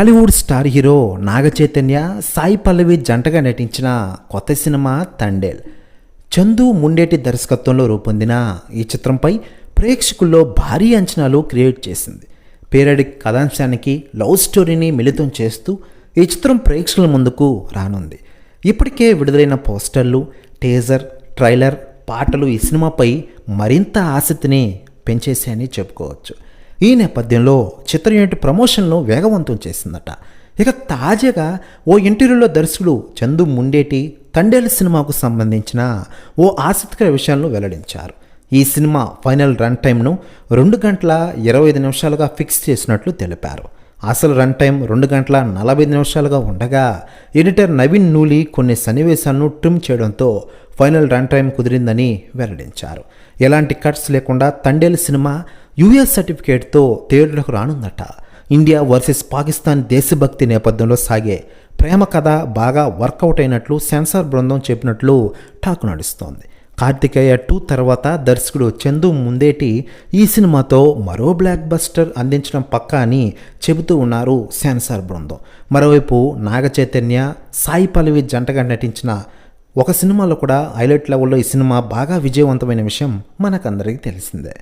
Tollywood star hero Naga Chaitanya Sai Pallavi జంటగా నటించిన కొత్త సినిమా తండేల్. చందు ముండేటి దర్శకత్వంలో రూపొందిన ఈ చిత్రంపై ప్రేక్షకుల్లో భారీ అంచనాలు క్రియేట్ చేసింది. పీరియడిక్ కథాంశానికి లవ్ స్టోరీని మిళితం చేస్తూ ఈ చిత్రం ప్రేక్షకుల ముందుకు రానుంది. ఇప్పటికే విడుదలైన పోస్టర్లు టేజర్ ట్రైలర్ పాటలు ఈ సినిమాపై మరింత ఆసక్తిని పెంచేశాయని చెప్పుకోవచ్చు. ఈ నేపథ్యంలో చిత్రం యూనిట్ ప్రమోషన్ను వేగవంతం చేసిందట. ఇక తాజాగా ఓ ఇంటర్వ్యూలో దర్శకుడు చందు ముండేటి తండేలు సినిమాకు సంబంధించిన ఓ ఆసక్తికర విషయాలను వెల్లడించారు. ఈ సినిమా ఫైనల్ రన్ టైంను రెండు గంటల ఇరవై ఐదు నిమిషాలుగా ఫిక్స్ చేసినట్లు తెలిపారు. అసలు రన్ టైం రెండు గంటల నలభై నిమిషాలుగా ఉండగా ఎడిటర్ నవీన్ నూలి కొన్ని సన్నివేశాలను ట్రిమ్ చేయడంతో ఫైనల్ రన్ టైం కుదిరిందని వెల్లడించారు. ఎలాంటి కట్స్ లేకుండా తండేలు సినిమా యూఎస్ సర్టిఫికేట్తో థియేటర్లకు రానుందట. ఇండియా వర్సెస్ పాకిస్తాన్ దేశభక్తి నేపథ్యంలో సాగే ప్రేమ కథ బాగా వర్కౌట్ అయినట్లు సెన్సార్ బృందం చెప్పినట్లు టాక్ నడుస్తోంది. కార్తికేయ టూ తర్వాత దర్శకుడు చందు ముందేటి ఈ సినిమాతో మరో బ్లాక్ బస్టర్ అందించడం పక్కా అని చెబుతూ ఉన్నారు సెన్సార్ బృందం. మరోవైపు నాగ చైతన్య సాయి పల్లవి జంటగా నటించిన ఒక సినిమాలో కూడా హైలైట్ లెవెల్లో ఈ సినిమా బాగా విజయవంతమైన విషయం మనకందరికీ తెలిసిందే.